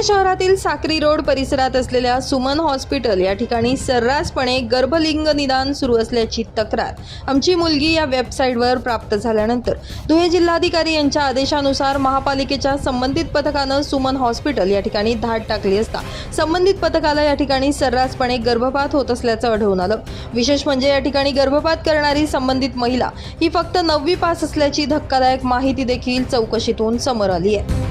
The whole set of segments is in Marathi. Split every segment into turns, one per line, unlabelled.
पुणे शहरातील साक्री रोड परिसरात असलेल्या सुमन हॉस्पिटल या ठिकाणी सर्रासपणे गर्भलिंग निदान सुरू असल्याची तक्रार आमची मुलगी या वेबसाईटवर प्राप्त झाल्यानंतर धुळे जिल्हाधिकारी यांच्या आदेशानुसार महापालिकेच्या संबंधित पथकानं सुमन हॉस्पिटल या ठिकाणी धाड टाकली असता संबंधित पथकाला या ठिकाणी सर्रासपणे गर्भपात होत असल्याचं आढळून आलं. विशेष म्हणजे या ठिकाणी गर्भपात करणारी संबंधित महिला ही फक्त नववी पास असल्याची धक्कादायक माहिती देखील चौकशीतून समोर आली आहे.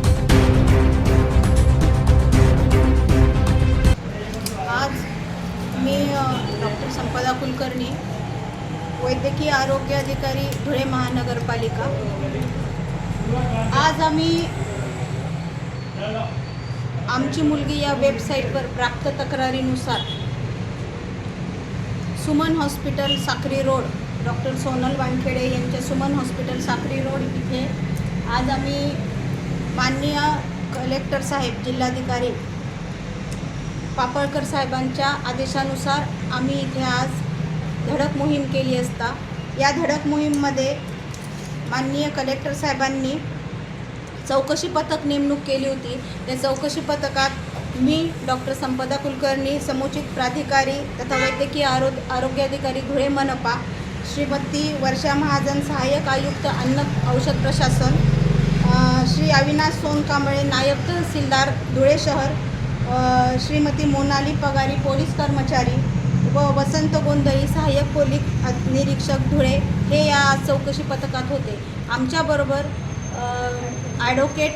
वैद्यकीय आरोग्य अधिकारी धुळे महानगरपालिका. आज आम्ही आमची मुलगी या वेबसाईटवर प्राप्त तक्रारीनुसार Suman hospital Sakri road doctor Sonal Wankhede यांच्या सुमन हॉस्पिटल साक्री रोड इथे आज आम्ही माननीय कलेक्टर साहेब जिल्हाधिकारी पापळकर साहेबांच्या आदेशानुसार आम्ही इथे आज धडक मोहीम केली असता या धडक मोहीममध्ये माननीय कलेक्टर साहेबांनी चौकशी पथक नेमणूक केली होती. त्या चौकशी पथकात मी डॉक्टर संपदा कुलकर्णी समुचित प्राधिकारी तथा वैद्यकीय आरो आरोग्याधिकारी धुळे मनपा श्रीमती वर्षा महाजन सहाय्यक आयुक्त अन्न औषध प्रशासन श्री अविनाश सोनकांबळे नायब तहसीलदार धुळे शहर श्रीमती मोनाली पगारी पोलीस कर्मचारी व वसंत गोंधळी सहाय्यक पोलीस निरीक्षक धुळे हे या चौकशी पथकात होते. आमच्याबरोबर advocate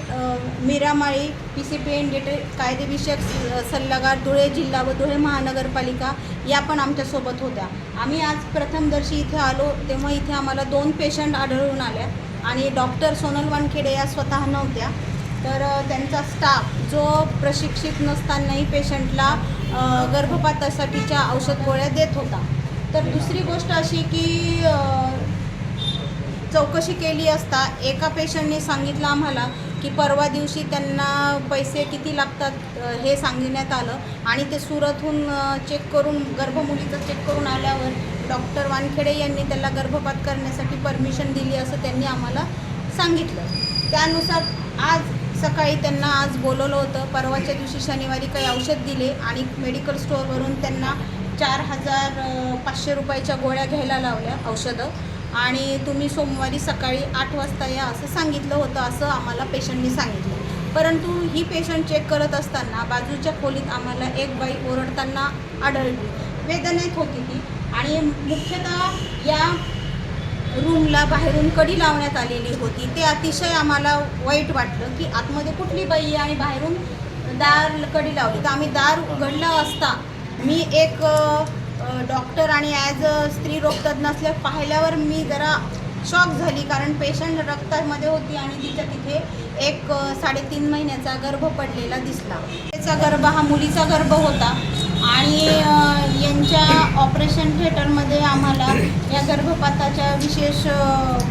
Meera Mali P C P N Dete कायदेविषयक स- सल्लागार धुळे जिल्हा व धुळे महानगरपालिका या पण आमच्यासोबत होत्या. आम्ही आज प्रथमदर्शी इथे आलो तेव्हा इथे आम्हाला दोन पेशंट आढळून आल्या आणि डॉक्टर सोनल वानखेडे या स्वतः नव्हत्या. तर त्यांचा स्टाफ जो प्रशिक्षित नसतानाही पेशंटला गर्भपातासाठीच्या औषध गोळ्या देत होता. तर दुसरी गोष्ट अशी की चौकशी केली असता एका पेशंटने सांगितलं आम्हाला की परवा दिवशी त्यांना पैसे किती लागतात हे सांगण्यात आलं आणि ते सुरतहून चेक करून गर्भमुलीचं चेक करून आल्यावर डॉक्टर वानखेडे यांनी त्याला गर्भपात करण्यासाठी परमिशन दिली असं त्यांनी आम्हाला सांगितलं. त्यानुसार आज सकाळी त्यांना आज बोलवलं होतं. परवाच्या दिवशी शनिवारी काही औषध दिले आणि मेडिकल स्टोअरवरून त्यांना चार हजार पाचशे रुपयाच्या गोळ्या घ्यायला लावल्या औषधं. आणि तुम्ही सोमवारी सकाळी आठ वाजता या असं सांगितलं होतं असं आम्हाला पेशंटनी सांगितलं. परंतु ही पेशंट चेक करत असताना बाजूच्या खोलीत आम्हाला एक बाई ओरडताना आढळली. वेदनेत होती ती. आणि मुख्यतः या रूमला बाहेरून कडी लावण्यात आलेली होती. ते अतिशय आम्हाला वाईट वाटलं की आतमध्ये कुठली बाई आहे आणि बाहेरून दार कडी लावली. तर आम्ही दार उघडलं असता मी एक डॉक्टर आणि ॲज अ स्त्री रोग असल्या पाहिल्यावर मी जरा शॉक झाली. कारण पेशंट रक्तामध्ये होती आणि तिच्या तिथे एक साडेतीन महिन्याचा गर्भ पडलेला दिसला. त्याचा गर्भ हा मुलीचा गर्भ होता आणि यांच्या ऑपरेशन थिएटरमध्ये आम्हाला या गर्भपाताच्या विशेष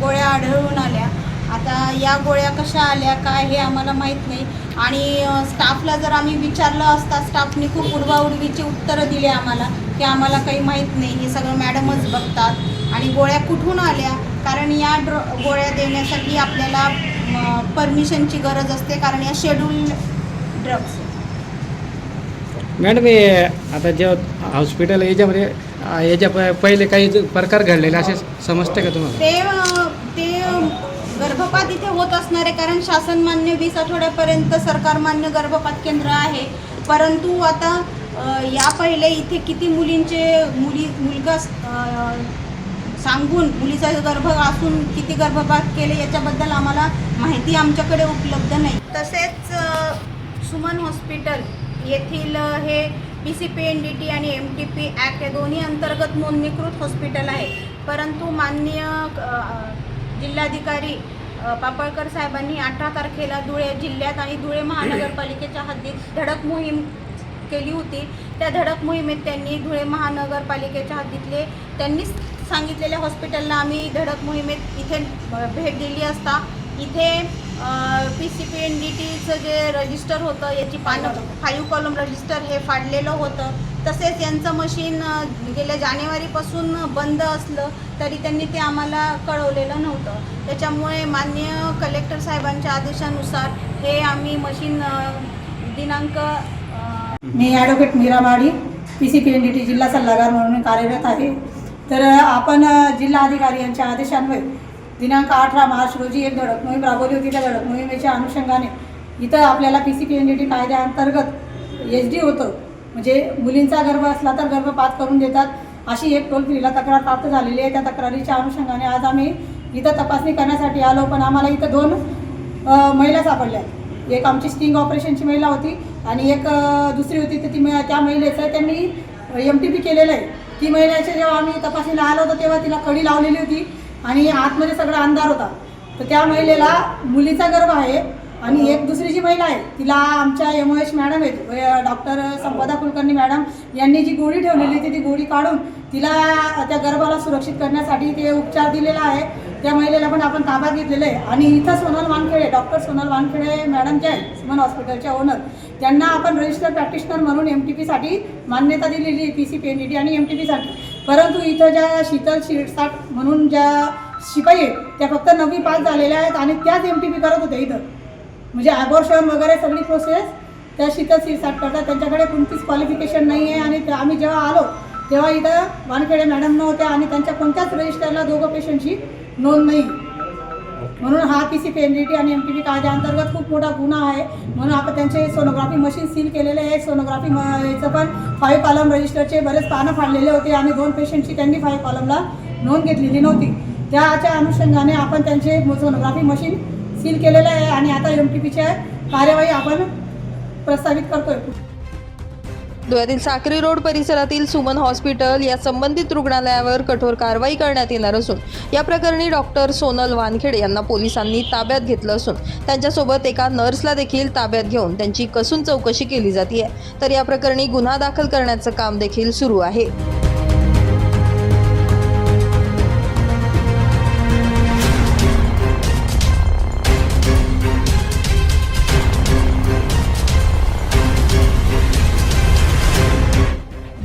गोळ्या आढळून आल्या. आता या गोळ्या कशा आल्या काय हे आम्हाला माहीत नाही. आणि स्टाफला जर आम्ही विचारलं असता स्टाफने खूप उडवाउडवीची उत्तरं दिली आम्हाला की आम्हाला काही माहीत नाही हे सगळं मॅडमच बघतात. आणि गोळ्या कुठून आल्या? कारण या ड्र गोळ्या देण्यासाठी आपल्याला परमिशनची गरज असते कारण या शेड्यूल ड्रग्स
मॅडम हे आता जेव्हा हॉस्पिटल याच्यामध्ये याच्या प- पहिले काही ज- प्रकार घडलेले असे समजते का तुम्हाला?
ते ते गर्भपात इथे होत असणार आहे कारण शासन मान्य वीस आठवड्यापर्यंत सरकार मान्य गर्भपात केंद्र आहे. परंतु आता अ, या पहिले इथे किती मुलींचे मुली मुलगा अ, सांगून मुलीचा गर्भ असून किती गर्भपात केले याच्याबद्दल आम्हाला माहिती आमच्याकडे उपलब्ध नाही. तसेच सुमन हॉस्पिटल येथील हे P C P N D T आणि एम टी पी ॲक्ट हे दोन्ही अंतर्गत नोंदणीकृत हॉस्पिटल आहे. परंतु माननीय जिल्हाधिकारी पापळकर साहेबांनी अठरा तारखेला धुळे जिल्ह्यात आणि धुळे महानगरपालिकेच्या हद्दीत धडक मोहीम केली होती. त्या धडक मोहिमेत त्यांनी धुळे महानगरपालिकेच्या हद्दीतले त्यांनीच सांगितलेल्या हॉस्पिटलला आम्ही धडक मोहिमेत इथे भेट दिली असता. इथे P C P N D टीचं जे रजिस्टर होतं याची पानं फाईव्ह कॉलम रजिस्टर हे फाडलेलं होतं. तसेच यांचं मशीन गेल्या जानेवारीपासून बंद असलं तरी त्यांनी ते आम्हाला कळवलेलं नव्हतं. त्याच्यामुळे माननीय कलेक्टर साहेबांच्या आदेशानुसार हे आम्ही मशीन दिनांक
मी advocate Meera Madi P C P N D T जिल्हा सल्लागार म्हणून कार्यरत आहे. तर आपण जिल्हाधिकारी यांच्या आदेशान्वये दिनांक अठरा मार्च रोजी एक धडक मोहीम राबवली होती. त्या धडक मोहिमेच्या अनुषंगाने इथं आपल्याला P C P N D T कायद्याअंतर्गत एच डी होतं. म्हणजे मुलींचा गर्भ असला तर गर्भपात करून देतात. अशी एक टोल फ्रीला तक्रार प्राप्त झालेली आहे. त्या तक्रारीच्या अनुषंगाने आज आम्ही इथं तपासणी करण्यासाठी आलो. पण आम्हाला इथं दोन महिला सापडल्या. एक आमची स्टिंग ऑपरेशनची महिला होती आणि एक दुसरी होती. तर ती त्या महिलेचं त्यांनी एम टी पी केलेलं आहे. ती महिन्याच्या जेव्हा आम्ही तपासणीला आलो होतो तेव्हा तिला कडी लावलेली होती आणि आतमध्ये सगळा अंधार होता. तर त्या महिलेला मुलीचा गर्भ आहे आणि एक दुसरी जी महिला आहे. तिला आमच्या एम ओ एस मॅडम आहेत डॉक्टर संपदा कुलकर्णी मॅडम यांनी जी गोळी ठेवलेली होती ती गोळी काढून तिला त्या गर्भाला सुरक्षित करण्यासाठी ते उपचार दिलेला आहे. त्या महिलेला पण आपण ताब्यात घेतलेलं आहे. आणि इथं सोनल वानखेडे डॉक्टर सोनल वानखेडे मॅडम जे आहेत सुमन हॉस्पिटलच्या ओनर त्यांना आपण रजिस्टर प्रॅक्टिशनर म्हणून एम टी पीसाठी मान्यता दिलेली P C P N D T आणि एम टी पीसाठी परंतु इथं ज्या शीतल शिरसाट म्हणून ज्या शिपाई आहेत त्या फक्त नववी पास झालेल्या आहेत आणि त्याच एम टी पी करत होत्या इथं. म्हणजे ॲबॉर्शन वगैरे सगळी प्रोसेस त्या शीतल शिरसाट करतात. त्यांच्याकडे कोणतीच क्वालिफिकेशन नाही आहे आणि त्या- आम्ही जेव्हा आलो तेव्हा इथं वानखेडे मॅडम नव्हत्या आणि त्यांच्या कोणत्याच रजिस्टरला दोघं पेशंटची नोंद नाही. म्हणून हा P C P N D आणि एम टी पी कायद्याअंतर्गत खूप मोठा गुन्हा आहे. म्हणून आपण त्यांचे सोनोग्राफी मशीन सील केलेले आहे. सोनोग्राफी म याचं पण फाईव्ह कॉलम रजिस्टरचे बरेच पानं फाडलेले होते आणि दोन पेशंटची त्यांनी फाईव्ह कॉलमला नोंद घेतलेली नव्हती. त्याच्या अनुषंगाने आपण त्यांचे सोनोग्राफी मशीन सील केलेलं आहे आणि आता एम टी पीच्या कार्यवाही आपण प्रस्तावित करतोय.
धुळ्यातील साक्री रोड परिसरातील सुमन हॉस्पिटल या संबंधित रुग्णालयावर कठोर कारवाई करण्यात येणार असून या प्रकरणी डॉक्टर सोनल वानखेडे यांना पोलिसांनी ताब्यात घेतलं असून त्यांच्यासोबत एका नर्सला देखील ताब्यात घेऊन त्यांची कसून चौकशी केली जाते तर या प्रकरणी गुन्हा दाखल करण्याचं काम देखील सुरू आहे.